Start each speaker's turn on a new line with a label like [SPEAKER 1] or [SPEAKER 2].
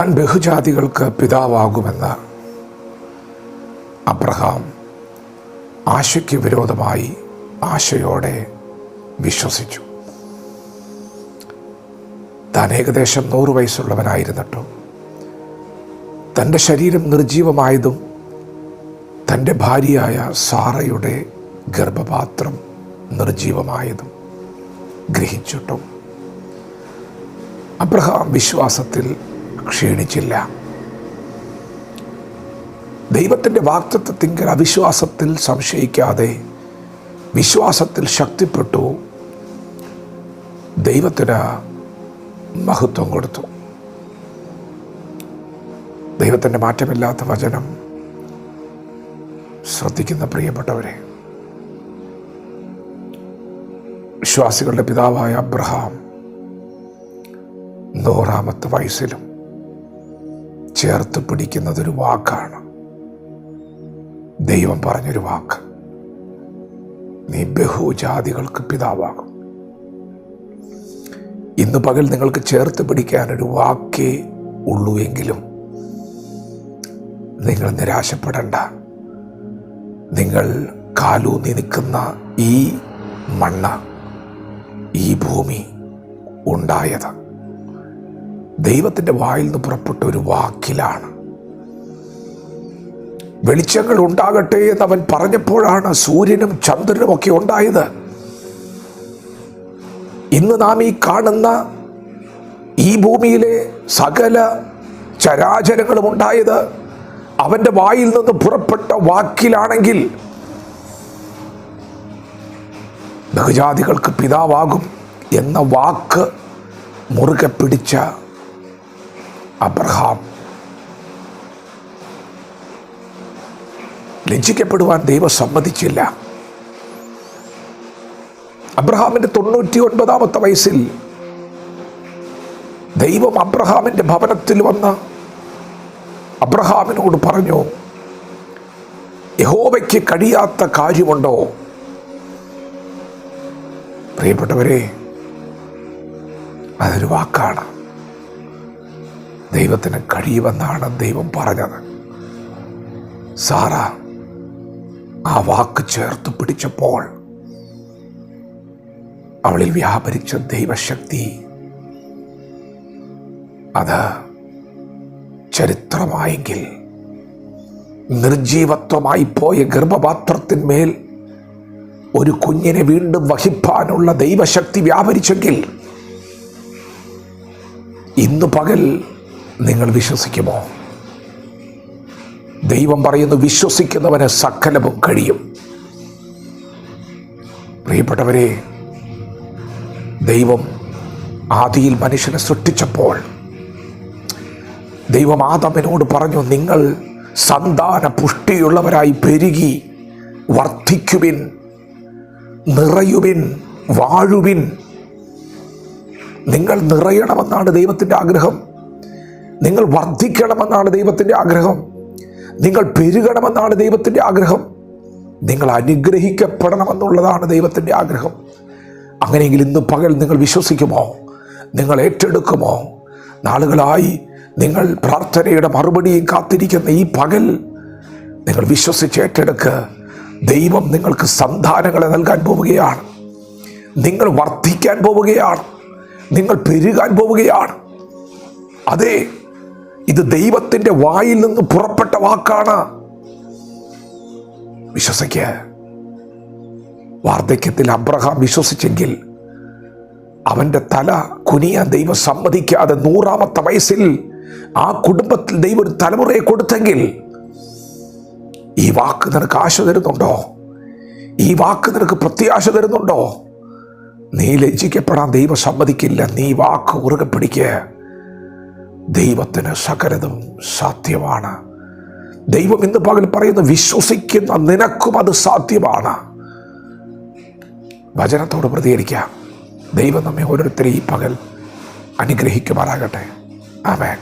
[SPEAKER 1] താൻ ബഹുജാതികൾക്ക് പിതാവാകുമെന്ന് അബ്രഹാം ആശയ്ക്ക് വിരോധമായി ആശയോടെ വിശ്വസിച്ചു. താൻ ഏകദേശം നൂറ് വയസ്സുള്ളവനായിരുന്നിട്ടും തന്റെ ശരീരം നിർജീവമായതും തന്റെ ഭാര്യയായ സാറയുടെ ഗർഭപാത്രം നിർജീവമായതും ഗ്രഹിച്ചിട്ടും. അബ്രഹാം വിശ്വാസത്തിൽ ക്ഷീണിച്ചില്ല. ദൈവത്തിന്റെ വാക്തത്വത്തിങ്കൽ അവിശ്വാസത്തിൽ സംശയിക്കാതെ വിശ്വാസത്തിൽ ശക്തിപ്പെട്ടു. ദൈവത്തിന് മഹത്വം കൊടുത്തു. ദൈവത്തിന്റെ മാറ്റമില്ലാത്ത വചനം ശ്രദ്ധിക്കുന്ന പ്രിയപ്പെട്ടവരെ വിശ്വാസികളുടെ പിതാവായ അബ്രഹാം നൂറാമത്തെ വയസ്സിലും ചേർത്ത് പിടിക്കുന്നതൊരു വാക്കാണ്. ദൈവം പറഞ്ഞൊരു വാക്ക്. നീ ബഹുജാതികൾക്ക് പിതാവാകും. ഇന്ന് പകൽ നിങ്ങൾക്ക് ചേർത്ത് പിടിക്കാനൊരു വാക്കേ ഉള്ളൂ എങ്കിലും നിങ്ങൾ നിരാശപ്പെടണ്ട. നിങ്ങൾ കാലൂന്നി നിൽക്കുന്ന ഈ മണ്ണ് ഈ ഭൂമി ഉണ്ടായത് ദൈവത്തിന്റെ വായിൽ നിന്ന് പുറപ്പെട്ട ഒരു വാക്കിലാണ്. വെളിച്ചങ്ങൾ ഉണ്ടാകട്ടെ എന്ന് അവൻ പറഞ്ഞപ്പോഴാണ് സൂര്യനും ചന്ദ്രനും ഒക്കെ ഉണ്ടായത്. ഇന്ന് നാം ഈ കാണുന്ന ഈ ഭൂമിയിലെ സകല ചരാചരങ്ങളും ഉണ്ടായത് അവന്റെ വായിൽ നിന്ന് പുറപ്പെട്ട വാക്കിലാണെങ്കിൽ ബഹുജാതികൾക്ക് പിതാവാകും എന്ന വാക്ക് മുറുകെ പിടിച്ച അബ്രഹാം. ലജ്ജിക്കപ്പെടുവാൻ ദൈവം സമ്മതിച്ചില്ല. അബ്രഹാമിന്റെ തൊണ്ണൂറ്റി ഒൻപതാമത്തെ വയസ്സിൽ ദൈവം അബ്രഹാമിന്റെ ഭവനത്തിൽ വന്ന് അബ്രഹാമിനോട് പറഞ്ഞു യഹോവയ്ക്ക് കഴിയാത്ത കാര്യമുണ്ടോ? പ്രിയപ്പെട്ടവരെ അതൊരു വാക്കാണ്. ദൈവത്തിന് കഴിയുമെന്നാണ് ദൈവം പറഞ്ഞത്. സാറ ആ വാക്ക് ചേർത്ത് പിടിച്ചപ്പോൾ അവളിൽ വ്യാപരിച്ച ദൈവശക്തി അത് ചരിത്രമായെങ്കിൽ നിർജീവത്വമായി പോയ ഗർഭപാത്രത്തിന്മേൽ ഒരു കുഞ്ഞിനെ വീണ്ടും വഹിപ്പാനുള്ള ദൈവശക്തി വ്യാപരിച്ചെങ്കിൽ ഇന്ന് പകൽ നിങ്ങൾ വിശ്വസിക്കുമോ? ദൈവം പറയുന്നു വിശ്വസിക്കുന്നവന് സകലവും കഴിയും. പ്രിയപ്പെട്ടവരെ ദൈവം ആദിയിൽ മനുഷ്യനെ സൃഷ്ടിച്ചപ്പോൾ ദൈവം ആദമിനോട് പറഞ്ഞു നിങ്ങൾ സന്താന പുഷ്ടിയുള്ളവരായി പെരുകി വർദ്ധിക്കുവിൻ നിറയുവിൻ വാഴുവിൻ. നിങ്ങൾ നിറയണമെന്നാണ് ദൈവത്തിന്റെ ആഗ്രഹം. നിങ്ങൾ വർദ്ധിക്കണമെന്നാണ് ദൈവത്തിന്റെ ആഗ്രഹം. നിങ്ങൾ പെരുകണമെന്നാണ് ദൈവത്തിന്റെ ആഗ്രഹം. നിങ്ങൾ അനുഗ്രഹിക്കപ്പെടണമെന്നുള്ളതാണ് ദൈവത്തിന്റെ ആഗ്രഹം. അങ്ങനെയെങ്കിൽ ഇന്ന് പകൽ നിങ്ങൾ വിശ്വസിക്കുമോ? നിങ്ങൾ ഏറ്റെടുക്കുമോ? നാളുകളായി നിങ്ങൾ പ്രാർത്ഥനയുടെ മറുപടിയും കാത്തിരിക്കുന്ന ഈ പകൽ നിങ്ങൾ വിശ്വസിച്ച് ഏറ്റെടുക്ക്. ദൈവം നിങ്ങൾക്ക് സന്താനങ്ങളെ നൽകാൻ പോവുകയാണ്. നിങ്ങൾ വർദ്ധിക്കാൻ പോവുകയാണ്. നിങ്ങൾ പെരുകാൻ പോവുകയാണ്. അതെ ഇത് ദൈവത്തിന്റെ വായിൽ നിന്ന് പുറപ്പെട്ട വാക്കാണ്. വിശ്വസിക്ക. വാർദ്ധക്യത്തിൽ അബ്രഹാം വിശ്വസിച്ചെങ്കിൽ അവന്റെ തല കുനിയ ദൈവം സമ്മതിക്കാതെ നൂറാമത്തെ വയസ്സിൽ ആ കുടുംബത്തിൽ ദൈവം ഒരു തലമുറയെ കൊടുത്തെങ്കിൽ ഈ വാക്ക് നിനക്ക് ആശ തരുന്നുണ്ടോ? ഈ വാക്ക് നിനക്ക് പ്രത്യാശ തരുന്നുണ്ടോ? നീ ലജ്ജിക്കപ്പെടാൻ ദൈവം സമ്മതിക്കില്ല. നീ വാക്ക് ഉറുകെ പിടിക്കുക ദൈവത്തിന് സകലതും സാധ്യമാണ്. ദൈവം ഇന്ന് പകൽ പറയുന്ന വിശ്വസിക്കുന്ന നിനക്കും അത് സാധ്യമാണ്. വചനത്തോട് പ്രതികരിക്കാം. ദൈവം നമ്മെ ഓരോരുത്തരെയും പകൽ അനുഗ്രഹിക്കുമാറാകട്ടെ. ആമേൻ.